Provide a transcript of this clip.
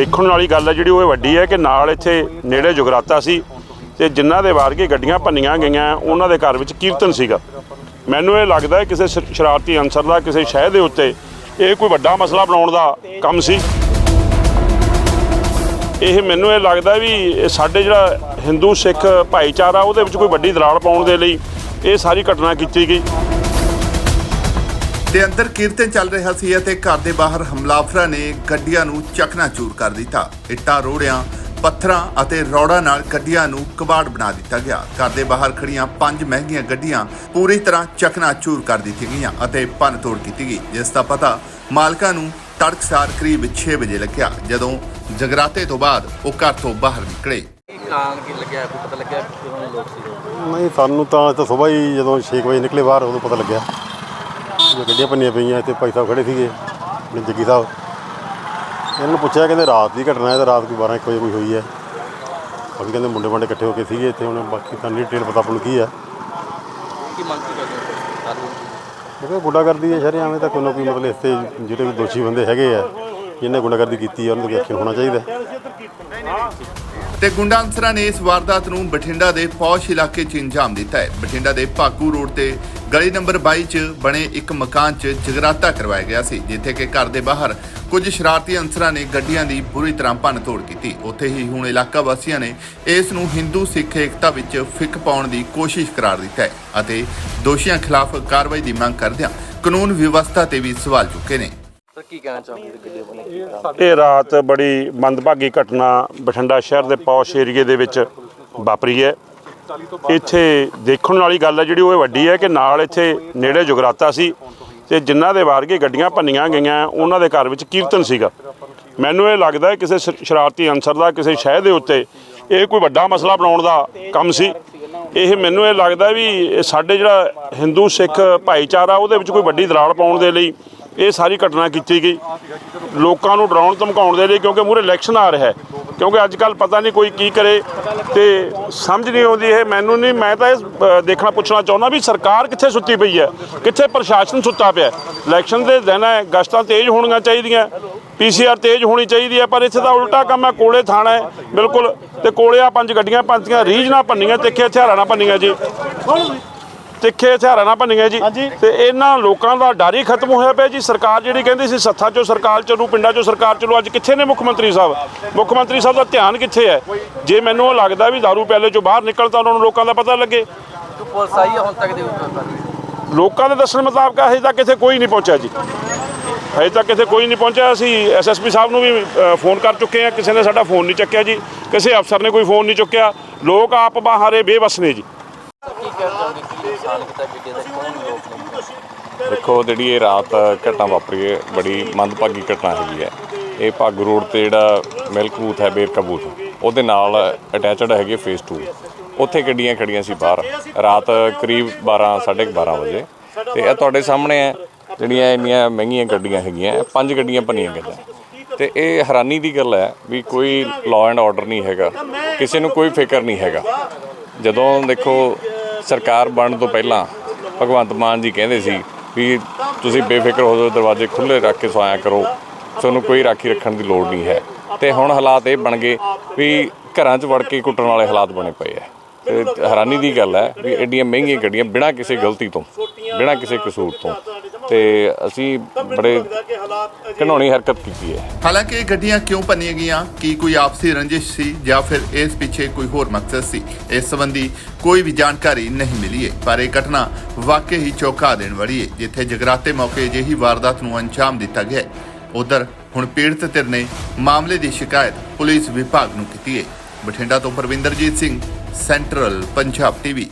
ਦੇਖਣ ਵਾਲੀ ਗੱਲ ਹੈ ਜਿਹੜੀ ਉਹ ਇਹ ਵੱਡੀ ਹੈ ਕਿ ਨਾਲ ਇੱਥੇ ਨੇੜੇ ਜੁਗਰਾਤਾ ਸੀ ਤੇ ਜਿਨ੍ਹਾਂ ਦੇ ਵਾਰ ਕੇ ਗੱਡੀਆਂ ਭੰਨੀਆਂ ਗਈਆਂ, ਉਹਨਾਂ ਦੇ ਘਰ ਵਿੱਚ ਕੀਰਤਨ ਸੀਗਾ। ਮੈਨੂੰ ਇਹ ਲੱਗਦਾ ਕਿਸੇ ਸ਼ਰਾਰਤੀ ਅਨਸਰ ਦਾ, ਕਿਸੇ ਸ਼ਹਿਰ ਦੇ ਉੱਤੇ ਇਹ ਕੋਈ ਵੱਡਾ ਮਸਲਾ ਬਣਾਉਣ ਦਾ ਕੰਮ ਸੀ। ਇਹ ਮੈਨੂੰ ਇਹ ਲੱਗਦਾ ਵੀ ਸਾਡੇ ਜਿਹੜਾ ਹਿੰਦੂ ਸਿੱਖ ਭਾਈਚਾਰਾ, ਉਹਦੇ ਵਿੱਚ ਕੋਈ ਵੱਡੀ ਦਰਾੜ ਪਾਉਣ ਦੇ ਲਈ ਇਹ ਸਾਰੀ ਘਟਨਾ ਕੀਤੀ ਗਈ। ਤੇ ਅੰਦਰ ਕੀਰਤਨ ਚੱਲ ਰਿਹਾ ਸੀ ਅਤੇ ਘਰ ਦੇ ਬਾਹਰ ਹਮਲਾਵਰਾਂ ਨੇ ਗੱਡੀਆਂ ਨੂੰ ਚਕਨਾਚੂਰ ਕਰ ਦਿੱਤਾ। ਇੱਟਾਂ ਰੋੜਿਆਂ ਪੱਥਰਾਂ ਅਤੇ ਰੌੜਾਂ ਨਾਲ ਗੱਡੀਆਂ ਨੂੰ ਕਬਾੜ ਬਣਾ ਦਿੱਤਾ ਗਿਆ। ਘਰ ਦੇ ਬਾਹਰ ਖੜੀਆਂ ਪੰਜ ਮਹਿੰਗੀਆਂ ਗੱਡੀਆਂ ਪੂਰੀ ਤਰ੍ਹਾਂ ਚਕਨਾਚੂਰ ਕਰ ਦਿੱਤੀਆਂ ਗਈਆਂ ਅਤੇ ਭੰਨਤੋੜ ਕੀਤੀ ਗਈ ਜਿਸ ਦਾ ਪਤਾ ਮਾਲਕਾਂ ਨੂੰ ਤੜਕਸਾਰ ਕਰੀਬ 6 ਵਜੇ ਲੱਗਿਆ ਜਦੋਂ ਜਗਰਾਤੇ ਤੋਂ ਬਾਅਦ ਉਹ ਘਰ ਤੋਂ ਬਾਹਰ ਨਿਕਲੇ। ਕੀ ਕੀ ਲੱਗਿਆ ਕੋਈ ਪਤਾ ਲੱਗਿਆ ਕਿ ਕਿਉਂ ਲੋਕ ਸੀ? ਨਹੀਂ ਸਾਨੂੰ ਤਾਂ ਤਾਂ ਸਵੇਰ ਹੀ ਜਦੋਂ 6 ਵਜੇ ਨਿਕਲੇ ਬਾਹਰ ਉਦੋਂ ਪਤਾ ਲੱਗਿਆ। ਜੋ ਗੱਡੀਆਂ ਭੰਨੀਆਂ ਪਈਆਂ ਤੇ ਭਾਈ ਸਾਹਿਬ ਖੜੇ ਸੀਗੇ ਆਪਣੇ ਜੱਗੀ ਸਾਹਿਬ। ਇਹਨਾਂ ਨੂੰ ਪੁੱਛਿਆ ਕਹਿੰਦੇ ਰਾਤ ਦੀ ਘਟਨਾ ਹੈ ਤੇ ਰਾਤ ਕੋਈ 12 ਇੱਕ ਵਜੇ ਕੋਈ ਹੋਈ ਹੈ। ਅਸੀਂ ਕਹਿੰਦੇ ਮੁੰਡੇ ਮਾਂਡੇ ਇਕੱਠੇ ਹੋ ਕੇ ਸੀਗੇ ਇੱਥੇ ਹੁਣ ਬਾਕੀ ਤਾਂ ਡਿਟੇਲ ਪਤਾ ਆਪਾਂ ਨੂੰ ਕੀ ਹੈ ਕੀ ਮੰਗ ਕੀ ਕਰਦੇ ਹੋ? ਕਾਰਨ ਦੇਖੋ ਗੁੰਡਾਗਰਦੀ ਹੈ ਸ਼ਰੇ ਐਵੇਂ ਤਾਂ ਕੋਈ ਨਾ ਕੋਈ ਮਤਲਬ ਇਸ ਤੇ ਜਿਹੜੇ ਵੀ ਦੋਸ਼ੀ ਬੰਦੇ ਹੈਗੇ ਆ ਜਿਹਨੇ ਗੁੰਡਾਗਰਦੀ ਕੀਤੀ ਹੈ ਉਹਨਾਂ ਦਾ ਐਕਸ਼ਨ ਹੋਣਾ ਚਾਹੀਦਾ। ਤੇ ਗੁੰਡਾ ਅਨਸਰਾਂ ਨੇ ਇਸ ਵਾਰਦਾਤ ਨੂੰ ਬਠਿੰਡਾ ਦੇ ਫੌਜ ਇਲਾਕੇ 'ਚ ਅੰਜਾਮ ਦਿੱਤਾ ਹੈ। ਬਠਿੰਡਾ ਦੇ ਭਾਕੂ ਰੋਡ ਤੇ ਗਲੀ ਨੰਬਰ 22 'ਚ ਬਣੇ ਇੱਕ ਮਕਾਨ 'ਚ ਜਗਰਾਤਾ ਕਰਵਾਇਆ ਗਿਆ ਸੀ, ਜਿੱਥੇ ਕਿ ਘਰ ਦੇ ਬਾਹਰ ਕੁਝ ਸ਼ਰਾਰਤੀ ਅਨਸਰਾਂ ਨੇ ਗੱਡੀਆਂ ਦੀ ਬੁਰੀ ਤਰ੍ਹਾਂ ਭੰਨਤੋੜ ਕੀਤੀ। ਉੱਥੇ ਹੀ ਹੁਣ ਇਲਾਕਾ ਵਾਸੀਆਂ ਨੇ ਇਸ ਨੂੰ ਹਿੰਦੂ ਸਿੱਖ ਏਕਤਾ ਵਿੱਚ ਫਿੱਕ ਪਾਉਣ ਦੀ ਕੋਸ਼ਿਸ਼ ਕਰਾਰ ਦਿੱਤਾ ਹੈ ਅਤੇ ਦੋਸ਼ੀਆਂ ਖਿਲਾਫ ਕਾਰਵਾਈ ਦੀ ਮੰਗ ਕਰਦਿਆਂ ਕਾਨੂੰਨ ਵਿਵਸਥਾ ਤੇ ਵੀ ਸਵਾਲ ਚੁੱਕੇ ਨੇ। ਸਰ ਕੀ ਕਹਿਣਾ ਚਾਹੋਗੇ ਗੱਡੀ ਬਣੀ ਕੀ ਕਾਰਨ ਇਹ ਰਾਤ ਬੜੀ ਮੰਦਭਾਗੀ ਘਟਨਾ ਬਠਿੰਡਾ ਸ਼ਹਿਰ ਦੇ ਪੌਸ਼ ਏਰੀਏ ਦੇ ਵਿੱਚ ਵਾਪਰੀ ਹੈ। ਇੱਥੇ ਦੇਖਣ ਵਾਲੀ ਗੱਲ ਹੈ ਜਿਹੜੀ ਉਹ ਇਹ ਵੱਡੀ ਹੈ ਕਿ ਨਾਲ ਇੱਥੇ ਨੇੜੇ ਜੁਗਰਾਤਾ ਸੀ ਤੇ ਜਿਨ੍ਹਾਂ ਦੇ ਵਾਰ ਗੱਡੀਆਂ ਭੰਨੀਆਂ ਗਈਆਂ, ਉਹਨਾਂ ਦੇ ਘਰ ਵਿੱਚ ਕੀਰਤਨ ਸੀਗਾ। ਮੈਨੂੰ ਇਹ ਲੱਗਦਾ ਹੈ ਕਿਸੇ ਸ਼- ਸ਼ਰਾਰਤੀ ਅਨਸਰ ਦਾ, ਕਿਸੇ ਸ਼ਹਿਰ ਦੇ ਉੱਤੇ ਇਹ ਕੋਈ ਵੱਡਾ ਮਸਲਾ ਬਣਾਉਣ ਦਾ ਕੰਮ ਸੀ। ਇਹ ਮੈਨੂੰ ਇਹ ਲੱਗਦਾ ਵੀ ਇਹ ਸਾਡੇ ਜਿਹੜਾ ਹਿੰਦੂ ਸਿੱਖ ਭਾਈਚਾਰਾ, ਉਹਦੇ ਵਿੱਚ ਕੋਈ ਵੱਡੀ ਦਰਾੜ ਪਾਉਣ ਦੇ ਲਈ ਇਹ ਸਾਰੀ ਘਟਨਾ ਕੀਤੀ ਗਈ। ਲੋਕਾਂ ਨੂੰ ਡਰਾਉਣ, ਧਮਕਾਉਣ ਦੇ ਲਈ ਕਿਉਂਕਿ ਮੂਰੇ ਇਲੈਕਸ਼ਨ ਆ ਰਿਹਾ ਹੈ। ਕਿਉਂਕਿ ਅੱਜ ਕੱਲ ਪਤਾ ਨਹੀਂ ਕੋਈ ਕੀ ਕਰੇ ਤੇ ਸਮਝ ਨਹੀਂ ਆਉਂਦੀ ਇਹ। ਮੈਨੂੰ ਨਹੀਂ, ਮੈਂ ਤਾਂ ਇਹ ਦੇਖਣਾ ਪੁੱਛਣਾ ਚਾਹੁੰਦਾ ਵੀ ਸਰਕਾਰ ਕਿੱਥੇ ਸੁੱਤੀ ਪਈ ਹੈ? ਕਿੱਥੇ ਪ੍ਰਸ਼ਾਸਨ ਸੁੱਤਾ ਪਿਆ ਇਲੈਕਸ਼ਨ ਦੇ ਦਿਨ ਹੈ, ਗਸ਼ਤਾਂ ਤੇਜ਼ ਹੋਣੀਆਂ ਚਾਹੀਦੀਆਂ। ਪੀਸੀਆਰ ਤੇਜ਼ ਹੋਣੀ ਚਾਹੀਦੀ ਹੈ, ਪਰ ਇੱਥੇ ਤਾਂ ਉਲਟਾ ਕੰਮ ਹੈ, ਕੋਲੇ ਥਾਣਾ ਹੈ, ਬਿਲਕੁਲ। ਤੇ ਕੋਲੇ ਆ ਪੰਜ ਗੱਡੀਆਂ ਪੰਜੀਆਂ ਰੀਝ ਨਾ ਭੰਨੀਆਂ ਤਿੱਖੇ ਹਥਿਆਰਾਂ ਨਾਲ ਭੰਨੀਆਂ ਜੀ। ਤਿੱਖੇ ਹਥਿਆਰਾਂ ਨਾਲ ਭੰਨੀਆਂ ਜੀ। ਤੇ ਇਹਨਾਂ ਲੋਕਾਂ ਦਾ ਡਰ ਹੀ ਖਤਮ ਹੋਇਆ ਪਿਆ ਜੀ। ਸਰਕਾਰ ਜਿਹੜੀ ਕਹਿੰਦੀ ਸੀ ਸੱਥਾਂ ਚੋਂ ਸਰਕਾਰ ਚੱਲੂ ਪਿੰਡਾਂ ਚੋਂ ਸਰਕਾਰ ਚੱਲੂ ਅੱਜ ਕਿੱਥੇ ਨੇ ਮੁੱਖ ਮੰਤਰੀ ਸਾਹਿਬ? ਮੁੱਖ ਮੰਤਰੀ ਸਾਹਿਬ ਦਾ ਧਿਆਨ ਕਿੱਥੇ ਹੈ? ਜੇ ਮੈਨੂੰ ਉਹ ਲੱਗਦਾ ਵੀ ਦਾਰੂ ਪਿਆਲੇ ਚੋਂ ਬਾਹਰ ਨਿਕਲ ਤਾਂ ਉਹਨਾਂ ਨੂੰ ਲੋਕਾਂ ਦਾ ਪਤਾ ਲੱਗੇ। ਪੁਲਿਸ ਆਈ ਹੁਣ ਤੱਕ ਦੇ ਲੋਕਾਂ ਦੇ ਦੱਸਣ ਮੁਤਾਬਕ ਹਜੇ ਤੱਕ ਇੱਥੇ ਕੋਈ ਨਹੀਂ ਪਹੁੰਚਿਆ ਜੀ। ਹਜੇ ਤੱਕ ਇੱਥੇ ਕੋਈ ਨਹੀਂ ਪਹੁੰਚਿਆ। ਅਸੀਂ ਐਸਐਸਪੀ ਸਾਹਿਬ ਨੂੰ ਵੀ ਫੋਨ ਕਰ ਚੁੱਕੇ ਆ ਕਿਸੇ ਨੇ ਸਾਡਾ ਫੋਨ ਨਹੀਂ ਚੱਕਿਆ ਜੀ। ਕਿਸੇ ਅਫਸਰ ਨੇ ਕੋਈ ਫੋਨ ਨਹੀਂ ਚੁੱਕਿਆ। ਲੋਕ ਆਪ ਬਾਹਰੇ ਬੇਵਸ ਨੇ ਜੀ। ਨੁਕਸਾਨ ਕੀਤਾ ਗੱਡੀ ਦਾ ਕੌਣ ਲੋਕ ਨੇ ਦੇਖੋ ਜਿਹੜੀ ਇਹ ਰਾਤ ਘਟਨਾ ਵਾਪਰੀ ਹੈ, ਬੜੀ ਮੰਦਭਾਗੀ ਘਟਨਾ ਹੈਗੀ ਹੈ। ਇਹ ਭਾਗ ਰੋਡ ਤੇ ਜਿਹੜਾ ਮਿਲਕ ਬੂਥ ਹੈ ਬੇਰਕਾ ਬੂਥ ਉਹਦੇ ਨਾਲ ਅਟੈਚਡ ਹੈਗੇ ਫੇਸ 2 ਉੱਥੇ ਗੱਡੀਆਂ ਖੜੀਆਂ ਸੀ ਬਾਹਰ, ਰਾਤ ਕਰੀਬ 12 12:30 ਵਜੇ। ਤੇ ਇਹ ਤੁਹਾਡੇ ਸਾਹਮਣੇ ਹੈ, ਜਿਹੜੀਆਂ ਇੰਨੀਆਂ ਮਹਿੰਗੀਆਂ ਗੱਡੀਆਂ ਹੈਗੀਆਂ, ਪੰਜ ਗੱਡੀਆਂ ਭੰਨੀਆਂ ਗਈਆਂ। ਤੇ ਇਹ ਹੈਰਾਨੀ ਦੀ ਗੱਲ ਹੈ ਵੀ ਕੋਈ ਲਾਅ ਐਂਡ ਆਰਡਰ ਨਹੀਂ ਹੈਗਾ, ਕਿਸੇ ਨੂੰ ਕੋਈ ਫਿਕਰ ਨਹੀਂ ਹੈਗਾ। ਜਦੋਂ ਦੇਖੋ ਸਰਕਾਰ ਬਣਨ ਤੋਂ ਪਹਿਲਾਂ ਭਗਵੰਤ ਮਾਨ ਜੀ ਕਹਿੰਦੇ ਸੀ ਵੀ ਤੁਸੀਂ ਬੇਫਿਕਰ ਹੋ ਜਾਓ, ਦਰਵਾਜ਼ੇ ਖੁੱਲੇ ਰੱਖ ਕੇ ਸੋਇਆ ਕਰੋ। ਤੁਹਾਨੂੰ ਕੋਈ ਰਾਖੀ ਰੱਖਣ ਦੀ ਲੋੜ ਨਹੀਂ ਹੈ। ਤੇ ਹੁਣ ਹਾਲਾਤ ਇਹ ਬਣ ਗਏ ਵੀ ਘਰਾਂ 'ਚ ਵੜ ਕੇ ਕੁੱਟਣ ਵਾਲੇ ਹਾਲਾਤ ਬਣੇ ਪਏ ਆ ਤੇ ਹੈਰਾਨੀ ਦੀ ਗੱਲ ਹੈ ਵੀ ਐਡੀਆਂ ਮਹਿੰਗੀਆਂ ਗੱਡੀਆਂ ਬਿਨਾਂ ਕਿਸੇ ਗਲਤੀ ਤੋਂ, ਬਿਨਾਂ ਕਿਸੇ ਕਸੂਰ ਤੋਂ ਤੇ ਅਸੀਂ ਬੜੇ ਘਿਨਾਉਣੀ ਹਰਕਤ ਕੀਤੀ ਹੈ। ਹਾਲਾਂਕਿ ਇਹ ਗੱਡੀਆਂ ਕਿਉਂ ਭੰਨੀਆਂ ਗਈਆਂ? ਕੀ ਕੋਈ ਆਪਸੀ ਰੰਜਿਸ਼ ਸੀ ਜਾਂ ਫਿਰ ਇਸ ਪਿੱਛੇ ਕੋਈ ਹੋਰ ਮਕਸਦ ਸੀ? ਇਸ ਸੰਬੰਧੀ ਕੋਈ ਵੀ ਜਾਣਕਾਰੀ ਨਹੀਂ ਮਿਲੀ ਹੈ ਪਰ ਇਹ ਘਟਨਾ ਵਾਕਈ ਹੀ ਚੌਂਕਾ ਦੇਣ ਵਾਲੀ ਹੈ ਜਿੱਥੇ ਜਗਰਾਤੇ ਮੌਕੇ ਅਜਿਹੀ ਵਾਰਦਾਤ ਨੂੰ ਅੰਜਾਮ ਦਿੱਤਾ ਗਿਆ ਉਧਰ ਹੁਣ ਪੀੜਤ ਧਿਰ ਨੇ ਮਾਮਲੇ ਦੀ ਸ਼ਿਕਾਇਤ ਪੁਲਿਸ ਵਿਭਾਗ ਨੂੰ ਕੀਤੀ ਹੈ। ਬਠਿੰਡਾ ਤੋਂ ਪਰਵਿੰਦਰਜੀਤ ਸਿੰਘ ਸੈਂਟਰਲ ਪੰਜਾਬ ਟੀਵੀ